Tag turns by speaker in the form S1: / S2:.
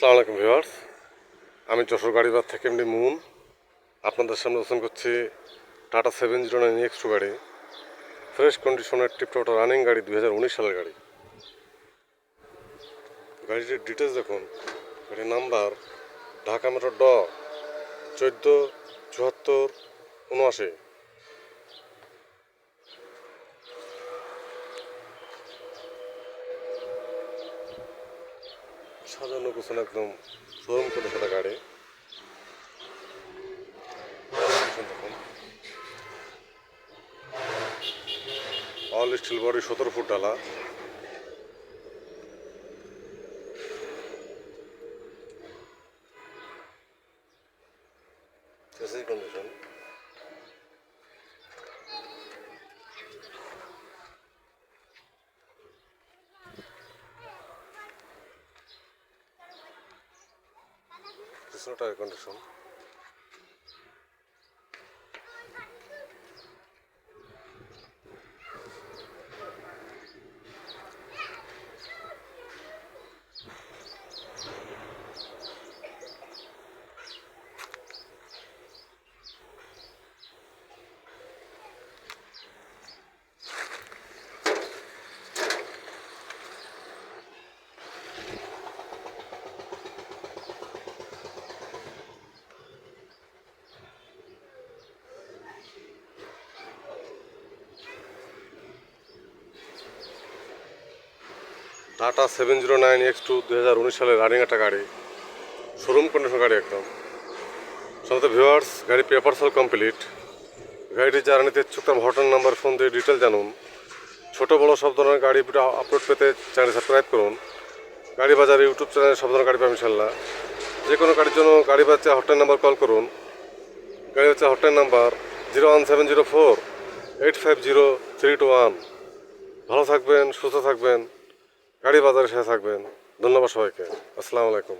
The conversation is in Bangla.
S1: সালাম আলাইকুম আমি যশোর গাড়িবার থেকে এমনি মুন। আপনাদের সামনে দর্শন করছি Tata seven zero nine X two গাড়ি। ফ্রেশ কন্ডিশনের টিপটপটা রানিং গাড়ি দুই হাজার উনিশ সালের গাড়ি। গাড়িটির ডিটেলস দেখুন। গাড়ির নাম্বার ঢাকা মেট্রো ড চোদ্দ চুয়াত্তর উনআশি সাজানো গোছানো একদম শোরুম করে সেটা গাড়ি। অল স্টিল বডি সতেরো ফুট ডালা। Condition personal recondition Tata seven zero nine X two দু হাজার উনিশ সালের রানিং একটা গাড়ি। শোরুম কন্ডিশন গাড়ি একদম। সমস্ত ভিউয়ার্স গাড়ি পেপার সল কমপ্লিট গাড়িটি যারা নিতে ইচ্ছুক হটন নাম্বার ফোন দিয়ে ডিটেল জানুন। ছোটো, বড়ো সব ধরনের গাড়ি আপলোড পেতে চ্যানেল সাবস্ক্রাইব করুন। গাড়ি বাজার ইউটিউব চ্যানেলে সব ধরনের গাড়ি পাবেন ইনশাল্লাহ যে কোনো গাড়ির জন্য গাড়ি বাচ্চা হটলাইন নাম্বার কল করুন। গাড়ি বাচ্চা hotline number zero one seven zero four eight five zero three two one ভালো থাকবেন, সুস্থ থাকবেন। গাড়ি বাজারের সাথে থাকবেন। ধন্যবাদ সবাইকে। আসসালামু আলাইকুম।